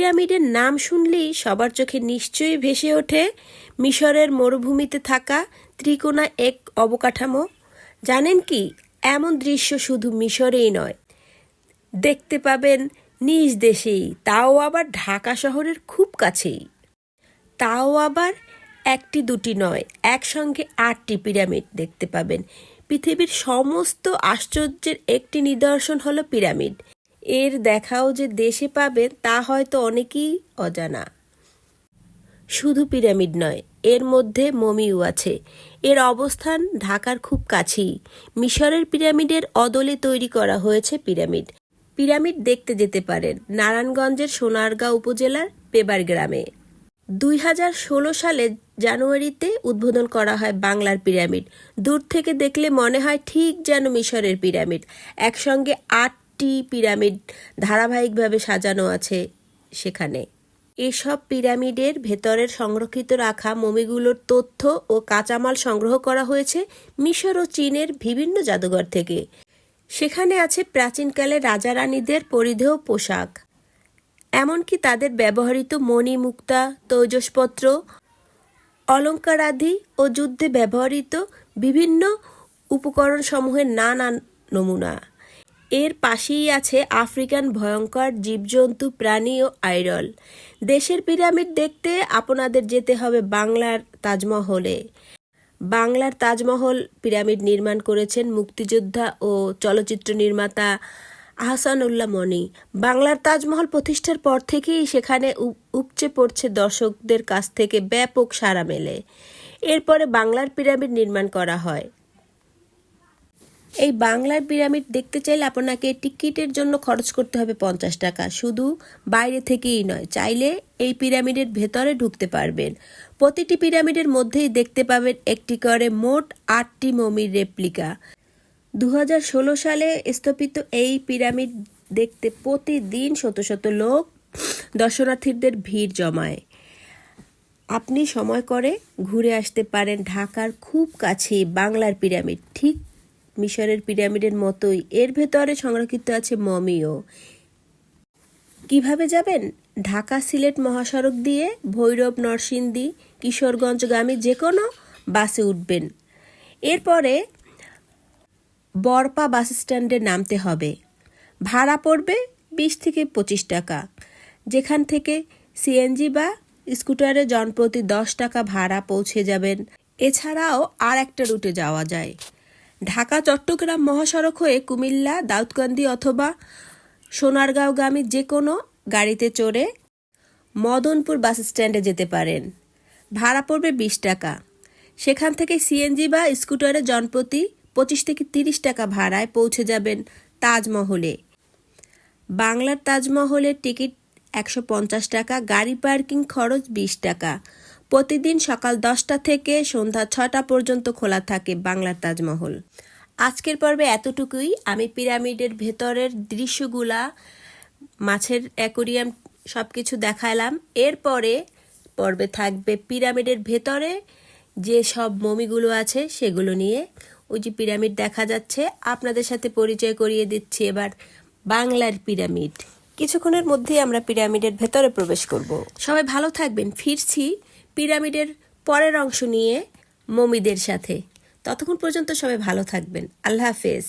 পিরামিডের নাম শুনলেই সবার চোখে নিশ্চয়ই ভেসে ওঠে মিশরের মরুভূমিতে থাকা ত্রিকোণা এক অবকাঠামো। জানেন কি? এমন দৃশ্য শুধু মিশরেই নয়। দেখতে পাবেন নিজ দেশেই, তাও আবার ঢাকা শহরের খুব কাছেই। তাও আবার একটি দুটি নয়, একসঙ্গে আটটি পিরামিড দেখতে পাবেন। পৃথিবীর সমস্ত আশ্চর্যের একটি নিদর্শন হলো পিরামিড। এর দেখাও যে দেশে পাবেন তা হয়তো অনেকেই অজানা। শুধু পিরামিড নয়, এর মধ্যে মমিও আছে। এর অবস্থান ঢাকার খুব কাছেই। মিশরের পিরামিডের অদলে তৈরি করা হয়েছে পিরামিড। পিরামিড দেখতে যেতে পারেন নারায়ণগঞ্জের সোনারগাঁও উপজেলার পেবার গ্রামে। দুই হাজার ষোলো সালে জানুয়ারিতে উদ্বোধন করা হয় বাংলার পিরামিড। দূর থেকে দেখলে মনে হয় ঠিক যেন মিশরের পিরামিড। একসঙ্গে আটটি পিরামিড ধারাবাহিকভাবে সাজানো আছে সেখানে। এসব পিরামিডের ভেতরের সংরক্ষিত রাখা মমিগুলোর তথ্য ও কাঁচামাল সংগ্রহ করা হয়েছে মিশর ও চীনের বিভিন্ন জাদুঘর থেকে। সেখানে আছে প্রাচীনকালে রাজা রানীদের পরিধেয় পোশাক। এমনকি তাদের ব্যবহৃত মণি মুক্তা তৈজসপত্র অলঙ্কার আদি ও যুদ্ধে ব্যবহৃত বিভিন্ন উপকরণ সমূহের নানান নমুনা। এর পাশেই আছে আফ্রিকান ভয়ঙ্কর জীবজন্তু, প্রাণী ও আইরল। দেশের পিরামিড দেখতে আপনাদের যেতে হবে বাংলার তাজমহলে। বাংলার তাজমহল পিরামিড নির্মাণ করেছেন মুক্তিযোদ্ধা ও চলচ্চিত্র নির্মাতা আহসানুল্লাহ মনি। বাংলার তাজমহল প্রতিষ্ঠার পর থেকেই সেখানে উপচে পড়ছে দর্শকদের কাছ থেকে ব্যাপক সাড়া মেলে। এরপরে বাংলার পিরামিড নির্মাণ করা হয়। এই বাংলার পিরামিড দেখতে চাইলে আপনাকে টিকিটের জন্য খরচ করতে হবে পঞ্চাশ টাকা। শুধু বাইরে থেকেই নয়, চাইলে এই পিরামিডের ভেতরে ঢুকতে পারবেন। প্রতিটি পিরামিডের মধ্যেই দেখতে পাবেন একটি করে মোট আটটি মমির রেপ্লিকা। দু হাজার ষোলো সালে স্থাপিত এই পিরামিড দেখতে প্রতিদিন শত শত লোক দর্শনার্থীদের ভিড় জমায়। আপনি সময় করে ঘুরে আসতে পারেন ঢাকার খুব কাছে বাংলার পিরামিড, ঠিক মিশরের পিরামিডের মতোই। এর ভেতরে সংরক্ষিত আছে মমিও। কীভাবে যাবেন? ঢাকা সিলেট মহাসড়ক দিয়ে ভৈরব, নরসিংদী কিশোরগঞ্জগামী যে কোনো বাসে উঠবেন। এরপরে বরপা বাস স্ট্যান্ডে নামতে হবে। ভাড়া পড়বে বিশ থেকে পঁচিশ টাকা। যেখান থেকে সিএনজি বা স্কুটারে জনপ্রতি দশ টাকা ভাড়া পৌঁছে যাবেন। এছাড়াও আর একটা রুটে যাওয়া যায়। ঢাকা, চট্টগ্রাম মহাসড়ক হয়ে কুমিল্লা, দাউদকান্দি অথবা সোনারগাঁওগামী যে কোনো গাড়িতে চড়ে মদনপুর বাস স্ট্যান্ডে যেতে পারেন। ভাড়া পড়বে বিশ টাকা। সেখান থেকে সিএনজি বা স্কুটারে জনপ্রতি পঁচিশ থেকে তিরিশ টাকা ভাড়ায় পৌঁছে যাবেন তাজমহলে। বাংলার তাজমহলের টিকিট একশো পঞ্চাশ টাকা, গাড়ি পার্কিং খরচ বিশ টাকা। প্রতিদিন সকাল দশটা থেকে সন্ধ্যা ছটা পর্যন্ত খোলা থাকে বাংলার তাজমহল। আজকের পর্বে এতটুকুই। আমি পিরামিডের ভেতরের দৃশ্যগুলা, মাছের অ্যাকোরিয়াম সব কিছু দেখালাম। এরপরে পর্বে থাকবে পিরামিডের ভেতরে যে সব মমিগুলো আছে সেগুলো নিয়ে। ওই যে পিরামিড দেখা যাচ্ছে। আপনাদের সাথে পরিচয় করিয়ে দিচ্ছি এবার বাংলার পিরামিড। কিছুক্ষণের মধ্যেই আমরা পিরামিডের ভেতরে প্রবেশ করব। সবাই ভালো থাকবেন। ফিরছি। পিরামিডের পরের অংশ নিয়ে মমিদের সাথে। ততক্ষণ পর্যন্ত সবাই ভালো থাকবেন। আল্লাহ হাফেজ।